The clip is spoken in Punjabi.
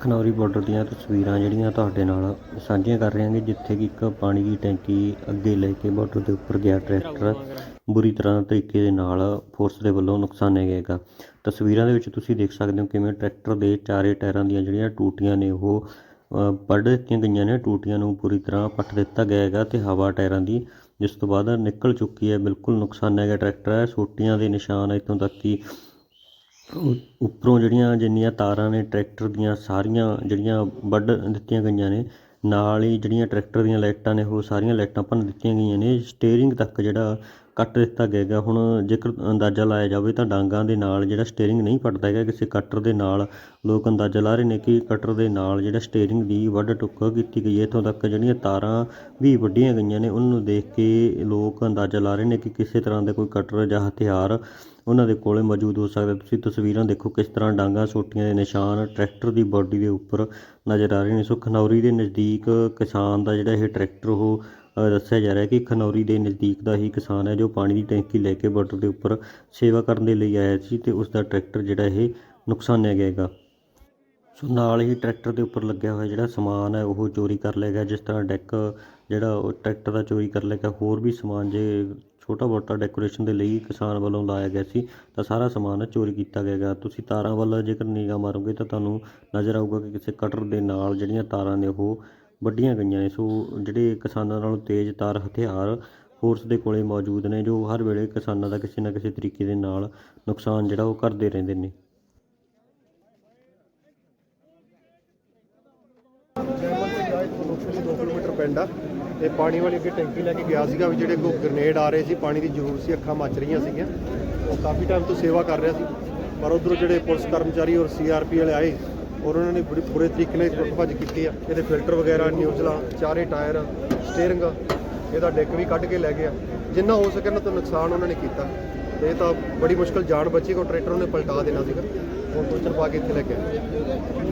ਖਨੌਰੀ ਬਾਰਡਰ ਦੀਆਂ ਤਸਵੀਰਾਂ ਜਿਹੜੀਆਂ ਤੁਹਾਡੇ ਨਾਲ ਸਾਂਝੀਆਂ ਕਰ ਰਹੇ ਹਾਂਗੇ ਜਿੱਥੇ ਕਿ ਇੱਕ ਪਾਣੀ ਦੀ ਟੈਂਕੀ ਅੱਗੇ ਲੈ ਕੇ ਬਾਰਡਰ ਦੇ ਉੱਪਰ ਗਿਆ ਟਰੈਕਟਰ। ਬੁਰੀ ਤਰ੍ਹਾਂ ਤਰੀਕੇ ਦੇ ਨਾਲ ਫੋਰਸ ਦੇ ਵੱਲੋਂ ਨੁਕਸਾਨਿਆ ਗਿਆ ਹੈਗਾ। ਤਸਵੀਰਾਂ ਦੇ ਵਿੱਚ ਤੁਸੀਂ ਦੇਖ ਸਕਦੇ ਹੋ ਕਿਵੇਂ ਟਰੈਕਟਰ ਦੇ ਚਾਰੇ ਟਾਇਰਾਂ ਦੀਆਂ ਜਿਹੜੀਆਂ ਟੂਟੀਆਂ ਨੇ ਉਹ ਅ, ਦਿੱਤੀਆਂ ਗਈਆਂ ਨੇ। ਟੂਟੀਆਂ ਨੂੰ ਪੂਰੀ ਤਰ੍ਹਾਂ ਪੱਟ ਦਿੱਤਾ ਗਿਆ ਹੈਗਾ ਤੇ ਹਵਾ ਟਾਇਰਾਂ ਦੀ ਜਿਸ ਤੋਂ ਬਾਅਦ ਨਿਕਲ ਚੁੱਕੀ ਹੈ। ਬਿਲਕੁਲ ਨੁਕਸਾਨਿਆ ਗਿਆ ਟਰੈਕਟਰ ਹੈ। ਸੋਟੀਆਂ ਦੇ ਨਿਸ਼ਾਨ ਇੱਥੋਂ ਤੱਕ ਕਿ ਉੱਪਰੋਂ ਜਿਹੜੀਆਂ ਜਿੰਨੀਆਂ ਤਾਰਾਂ ਨੇ, ਟਰੈਕਟਰ ਦੀਆਂ ਸਾਰੀਆਂ ਜਿਹੜੀਆਂ ਵੱਢ ਦਿੱਤੀਆਂ ਗਈਆਂ ਨੇ, ਨਾਲ ਹੀ ਜਿਹੜੀਆਂ ਟਰੈਕਟਰ ਦੀਆਂ ਲਾਈਟਾਂ ਨੇ, ਉਹ ਸਾਰੀਆਂ ਲਾਈਟਾਂ ਭੰਨ ਦਿੱਤੀਆਂ ਗਈਆਂ ਨੇ, ਸਟੀਅਰਿੰਗ ਤੱਕ ਜਿਹੜਾ ਕੱਟ ਦਿੱਤਾ ਗਿਆ ਹੈਗਾ। ਹੁਣ ਜੇਕਰ ਅੰਦਾਜ਼ਾ ਲਾਇਆ ਜਾਵੇ ਤਾਂ ਡਾਂਗਾਂ ਦੇ ਨਾਲ ਜਿਹੜਾ ਸਟੀਅਰਿੰਗ ਨਹੀਂ ਪਟਦਾ ਹੈਗਾ, ਕਿਸੇ ਕਟਰ ਦੇ ਨਾਲ। ਲੋਕ ਅੰਦਾਜ਼ਾ ਲਾ ਰਹੇ ਨੇ ਕਿ ਕਟਰ ਦੇ ਨਾਲ ਜਿਹੜਾ ਸਟੀਅਰਿੰਗ ਦੀ ਵੱਢ ਟੁੱਕ ਕੀਤੀ ਗਈ ਹੈ। ਇੱਥੋਂ ਤੱਕ ਜਿਹੜੀਆਂ ਤਾਰਾਂ ਵੀ ਵੱਢੀਆਂ ਗਈਆਂ ਨੇ, ਉਹਨਾਂ ਨੂੰ ਦੇਖ ਕੇ ਲੋਕ ਅੰਦਾਜ਼ਾ ਲਾ ਰਹੇ ਨੇ ਕਿ ਕਿਸੇ ਤਰ੍ਹਾਂ ਦਾ ਕੋਈ ਕਟਰ ਜਾਂ ਹਥਿਆਰ ਉਹਨਾਂ ਦੇ ਕੋਲੇ ਮੌਜੂਦ ਹੋ ਸਕਦਾ ਤੁਸੀਂ ਤਸਵੀਰਾਂ ਦੇਖੋ, ਕਿਸ ਤਰ੍ਹਾਂ ਡਾਂਗਾ ਸੋਟੀਆਂ ਦੇ ਨਿਸ਼ਾਨ ਟਰੈਕਟਰ ਦੀ ਬਾਡੀ ਦੇ ਉੱਪਰ ਨਜ਼ਰ ਆ ਰਹੇ ਨੇ। ਸੋ ਖਨੌਰੀ ਦੇ ਨਜ਼ਦੀਕ ਕਿਸਾਨ ਦਾ ਜਿਹੜਾ ਇਹ ਟਰੈਕਟਰ ਉਹ ਦੱਸਿਆ ਜਾ ਰਿਹਾ ਕਿ ਖਨੌਰੀ ਦੇ ਨਜ਼ਦੀਕ ਦਾ ਹੀ ਕਿਸਾਨ ਹੈ ਜੋ ਪਾਣੀ ਦੀ ਟੈਂਕੀ ਲੈ ਕੇ ਬਾਰਡਰ ਦੇ ਉੱਪਰ ਸੇਵਾ ਕਰਨ ਦੇ ਲਈ ਆਇਆ ਸੀ ਤੇ ਉਸ ਦਾ ਟਰੈਕਟਰ ਜਿਹੜਾ ਇਹ ਨੁਕਸਾਨਿਆ ਗਿਆ ਹੈਗਾ। ਸੋ ਨਾਲ ਹੀ ਟਰੈਕਟਰ ਦੇ ਉੱਪਰ ਲੱਗਿਆ ਹੋਇਆ ਜਿਹੜਾ ਸਮਾਨ ਹੈ, ਉਹ ਚੋਰੀ ਕਰ ਲਿਆ ਗਿਆ। ਜਿਸ ਤਰ੍ਹਾਂ ਡੈਕ ਜਿਹੜਾ ਉਹ ਟਰੈਕਟਰ ਦਾ ਚੋਰੀ ਕਰ ਲਿਆ ਗਿਆ। ਹੋਰ ਵੀ ਸਮਾਨ ਜੇ ਛੋਟਾ ਮੋਟਾ ਡੈਕੋਰੇਸ਼ਨ ਦੇ ਲਈ ਕਿਸਾਨ ਵੱਲੋਂ ਲਾਇਆ ਗਿਆ ਸੀ, ਤਾਂ ਸਾਰਾ ਸਮਾਨ ਚੋਰੀ ਕੀਤਾ ਗਿਆ ਤੁਸੀਂ ਤਾਰਾਂ ਵੱਲ ਜੇਕਰ ਨਿਗਾਹ ਮਾਰੋਗੇ ਤਾਂ ਤੁਹਾਨੂੰ ਨਜ਼ਰ ਆਊਗਾ ਕਿ ਕਿਸੇ ਕਟਰ ਦੇ ਨਾਲ ਜਿਹੜੀਆਂ ਤਾਰਾਂ ਨੇ ਉਹ ਵੱਢੀਆਂ ਗਈਆਂ ਨੇ। ਸੋ ਜਿਹੜੇ ਕਿਸਾਨਾਂ ਨਾਲੋਂ ਤੇਜ਼ ਤਾਰ ਹਥਿਆਰ ਫੋਰਸ ਦੇ ਕੋਲ ਮੌਜੂਦ ਨੇ, ਜੋ ਹਰ ਵੇਲੇ ਕਿਸਾਨਾਂ ਦਾ ਕਿਸੇ ਨਾ ਕਿਸੇ ਤਰੀਕੇ ਦੇ ਨਾਲ ਨੁਕਸਾਨ ਜਿਹੜਾ ਉਹ ਕਰਦੇ ਰਹਿੰਦੇ ਨੇ। ਜੈਮਲ ਤੇ ਗਿਆ ਇੱਥੋਂ ਲੋਕਲੀ 2 ਕਿਲੋਮੀਟਰ ਪਿੰਡ ਆ। ਤੇ ਪਾਣੀ ਵਾਲੀ ਅੱਗੇ ਟੈਂਕੀ ਲੈ ਕੇ ਗਿਆ ਸੀਗਾ ਵੀ ਜਿਹੜੇ ਕੋ ਗ੍ਰਨੇਡ ਆ ਰਹੇ ਸੀ, ਪਾਣੀ ਦੀ ਜ਼ਰੂਰ ਸੀ, ਅੱਖਾਂ ਮੱਚ ਰਹੀਆਂ ਸੀਗੀਆਂ। ਉਹ ਕਾਫੀ ਟਾਈਮ ਤੋਂ ਸੇਵਾ ਕਰ ਰਿਹਾ ਸੀ। ਪਰ ਉਧਰੋਂ ਜਿਹੜੇ ਪੁਲਿਸ ਕਰਮਚਾਰੀ ਔਰ ਸੀਆਰਪੀ ਵਾਲੇ ਆਏ ਔਰ ਉਹਨਾਂ ਨੇ ਬੜੀ ਬੁਰੇ ਤਰੀਕੇ ਨਾਲ ਟੁੱਟ ਭੱਜ ਕੀਤੀ ਆ। ਇਹਦੇ ਫਿਲਟਰ ਵਗੈਰਾ ਨਿਊਜ਼ਲਾਂ ਚਾਰੇ ਟਾਇਰ, ਸਟੀਅਰਿੰਗ, ਇਹਦਾ ਡੈਕ ਵੀ ਕੱਢ ਕੇ ਲੈ ਗਿਆ। ਜਿੰਨਾ ਹੋ ਸਕੇ ਨਾ ਤੋਂ ਨੁਕਸਾਨ ਉਹਨਾਂ ਨੇ ਕੀਤਾ। ਤੇ ਇਹ ਤਾਂ ਬੜੀ ਮੁਸ਼ਕਲ ਜਾਨ ਬਚੀ ਕੋ ਟਰੈਕਟਰ ਉਹਨੇ ਪਲਟਾ ਦੇਣਾ ਸੀਗਾ। ਹੁਣ ਟੋਚਰ ਪਾ ਕੇ ਇੱਥੇ ਲੈ ਕੇ ਆਇਆ